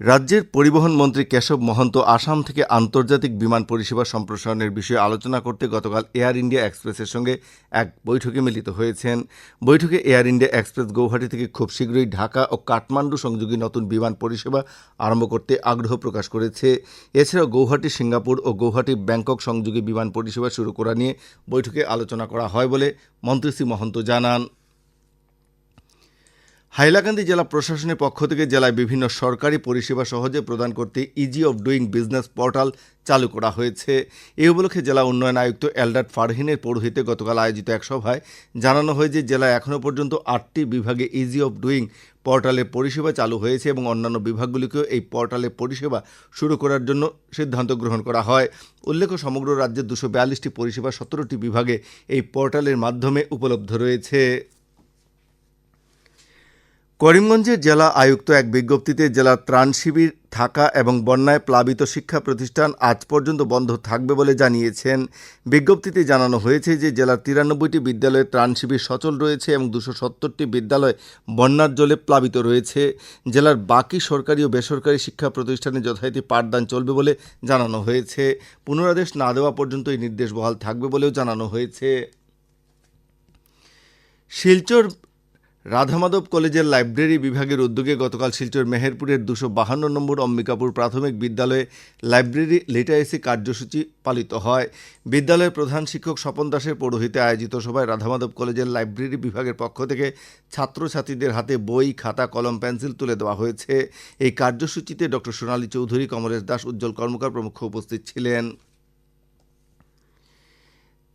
রাজ্যের পরিবহন মন্ত্রী কেশব মহন্ত আসাম থেকে আন্তর্জাতিক বিমান পরিষেবা সম্প্রসারণের বিষয়ে আলোচনা করতে গতকাল এয়ার ইন্ডিয়া এক্সপ্রেসের সঙ্গে এক বৈঠকে মিলিত হয়েছেন। বৈঠকে এয়ার ইন্ডিয়া এক্সপ্রেস গৌহাটি থেকে খুব শীঘ্রই ঢাকা ও কাঠমান্ডু সংযোগী নতুন বিমান পরিষেবা আরম্ভ করতে আগ্রহ প্রকাশ করেছে। এছাড়াও গৌহাটি, সিঙ্গাপুর ও গৌহাটি ব্যাংকক সংযোগী বিমান পরিষেবা শুরু করা নিয়ে বৈঠকে আলোচনা করা হয় বলে মন্ত্রী শ্রী মহন্ত জানান। হাইলাকান্দি জেলা প্রশাসনের পক্ষ থেকে জেলায় বিভিন্ন সরকারি পরিষেবা সহজে প্রদান করতে ease of doing business portal চালু করা হয়েছে। এই উপলক্ষে জেলা উন্নয়ন আয়ুক্ত এলডাট ফারহিনের পৌরোহিতে গতকাল আয়োজিত এক সভায় জানানো হয় যে জেলায় এখনও পর্যন্ত আটটি বিভাগে ইজি অফ ডুইং পোর্টালের পরিষেবা চালু হয়েছে এবং অন্যান্য বিভাগগুলিকেও এই পোর্টালের পরিষেবা শুরু করার জন্য সিদ্ধান্ত গ্রহণ করা হয়। উল্লেখ্য, সমগ্র রাজ্যের দুশো বিয়াল্লিশটি পরিষেবা সতেরোটি বিভাগে এই পোর্টালের মাধ্যমে উপলব্ধ রয়েছে। করিমগঞ্জের জেলা আয়ুক্ত এক বিজ্ঞপ্তিতে জেলার ত্রাণ শিবির থাকা এবং বন্যায় প্লাবিত শিক্ষা প্রতিষ্ঠান আজ পর্যন্ত বন্ধ থাকবে বলে জানিয়েছেন। বিজ্ঞপ্তিতে জানানো হয়েছে যে জেলার তিরানব্বইটি বিদ্যালয়ে ত্রাণ শিবির সচল রয়েছে এবং দুশো সত্তরটি বিদ্যালয় বন্যার জলে প্লাবিত রয়েছে। জেলার বাকি সরকারি ও বেসরকারি শিক্ষা প্রতিষ্ঠানে যথারীতি পাঠদান চলবে বলে জানানো হয়েছে। পুনরাদেশ না দেওয়া পর্যন্ত এই নির্দেশ বহাল থাকবে বলেও জানানো হয়েছে। শিলচর রাধামাধব কলেজের লাইব্রেরি বিভাগের উদ্যোগে গতকাল শিলচর মেহেরপুরের দুশো বাহান্ন নম্বর অম্বিকাপুর প্রাথমিক বিদ্যালয়ে লাইব্রেরি লিটারেসি কার্যসূচি পালিত হয়। বিদ্যালয়ের প্রধান শিক্ষক স্বপন দাসের পৌরোহিতে আয়োজিত সভায় রাধামাধব কলেজের লাইব্রেরি বিভাগের পক্ষ থেকে ছাত্রছাত্রীদের হাতে বই, খাতা, কলম, পেন্সিল তুলে দেওয়া হয়েছে। এই কার্যসূচিতে ডক্টর সোনালী চৌধুরী, কমলেশ দাস, উজ্জ্বল কর্মকার প্রমুখ উপস্থিত ছিলেন।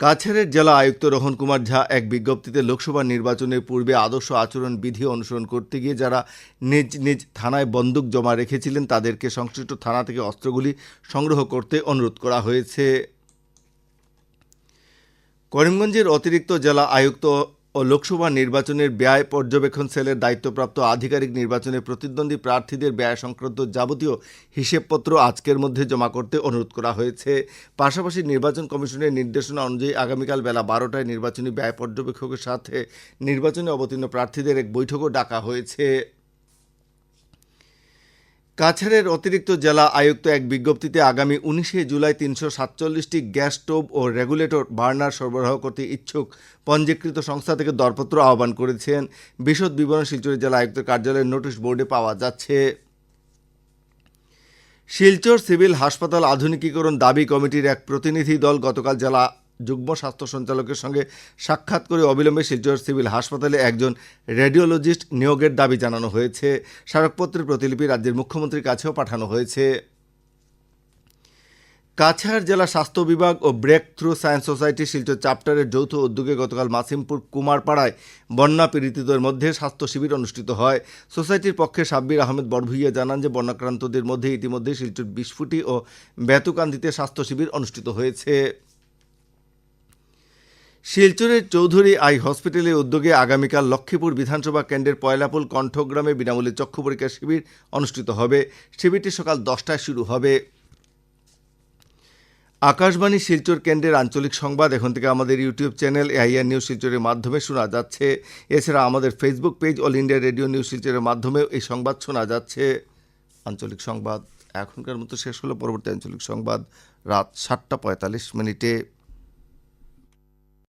কাছাড়ের জেলা আয়ুক্ত রোহন কুমার ঝা এক বিজ্ঞপ্তিতে লোকসভা নির্বাচনের পূর্বে আদর্শ আচরণ বিধি অনুসরণ করতে গিয়ে যারা নিজ নিজ থানায় বন্দুক জমা রেখেছিলেন, তাদেরকে সংশ্লিষ্ট থানা থেকে অস্ত্রগুলি সংগ্রহ করতে অনুরোধ করা হয়েছে। করিমগঞ্জের অতিরিক্ত জেলা আয়ুক্ত ও লোকসভা নির্বাচনের ব্যয় পর্যবেক্ষণ সেলের দায়িত্বপ্রাপ্ত আধিকারিক নির্বাচনে প্রতিদ্বন্দ্বী প্রার্থীদের ব্যয় সংক্রান্ত যাবতীয় হিসেবপত্র আজকের মধ্যে জমা করতে অনুরোধ করা হয়েছে। পাশাপাশি নির্বাচন কমিশনের নির্দেশনা অনুযায়ী আগামীকাল বেলা বারোটায় নির্বাচনী ব্যয় পর্যবেক্ষকের সাথে নির্বাচনে অবতীর্ণ প্রার্থীদের এক বৈঠকও ডাকা হয়েছে। কাছাড়ের অতিরিক্ত জেলা আয়ুক্ত এক বিজ্ঞপ্তিতে আগামী উনিশে জুলাই তিনশো সাতচল্লিশটি গ্যাস স্টোভ ও রেগুলেটর বার্নার সরবরাহ করতে ইচ্ছুক পঞ্জীকৃত সংস্থা থেকে দরপত্র আহ্বান করেছেন। বিশদ বিবরণ শিলচর জেলা আয়ুক্তের কার্যালয়ের নোটিশ বোর্ডে পাওয়া যাচ্ছে। শিলচর সিভিল হাসপাতাল আধুনিকীকরণ দাবি কমিটির এক প্রতিনিধি দল গতকাল জেলা যুগ্ম স্বাস্থ্য সঞ্চালকের সঙ্গে সাক্ষাৎ করে অবিলম্বে শিলচর সিভিল হাসপাতালে একজন রেডিওলজিস্ট নিয়োগের দাবি জানানো হয়েছে। স্মারকপত্রের প্রতিলিপি রাজ্যের মুখ্যমন্ত্রীর কাছেও পাঠানো হয়েছে। কাছাড় জেলা স্বাস্থ্য বিভাগ ও break through science society Silchar চ্যাপ্টারের যৌথ উদ্যোগে গতকাল মাসিমপুর কুমারপাড়ায় বন্যা পীড়িতদের মধ্যে স্বাস্থ্য শিবির অনুষ্ঠিত হয়। সোসাইটির পক্ষে সাব্বির আহমেদ বড়ভুইয়া জানান যে, বন্যাক্রান্তদের মধ্যে ইতিমধ্যে শিলচর বিস্ফুটি ও বেতুকান্দিতে স্বাস্থ্য শিবির অনুষ্ঠিত হয়েছে। শিলচরের চৌধুরী আই হসপিটালের উদ্যোগে আগামীকাল লক্ষ্মীপুর বিধানসভা কেন্দ্রের পয়লাপুল কণ্ঠগ্রামে বিনামূল্যে চক্ষু পরীক্ষা শিবির অনুষ্ঠিত হবে। শিবিরটি সকাল দশটায় শুরু হবে। আকাশবাণী শিলচর কেন্দ্রের আঞ্চলিক সংবাদ, এখন থেকে আমাদের ইউটিউব চ্যানেল এআইআর নিউজ শিলচরের মাধ্যমে শোনা যাচ্ছে। এছাড়া আমাদের Facebook page All India Radio News শিলচরের মাধ্যমেও এই সংবাদ শোনা যাচ্ছে। আঞ্চলিক সংবাদ এখনকার মতো শেষ হলো, পরবর্তী আঞ্চলিক সংবাদ রাত সাতটা পঁয়তাল্লিশ মিনিটে।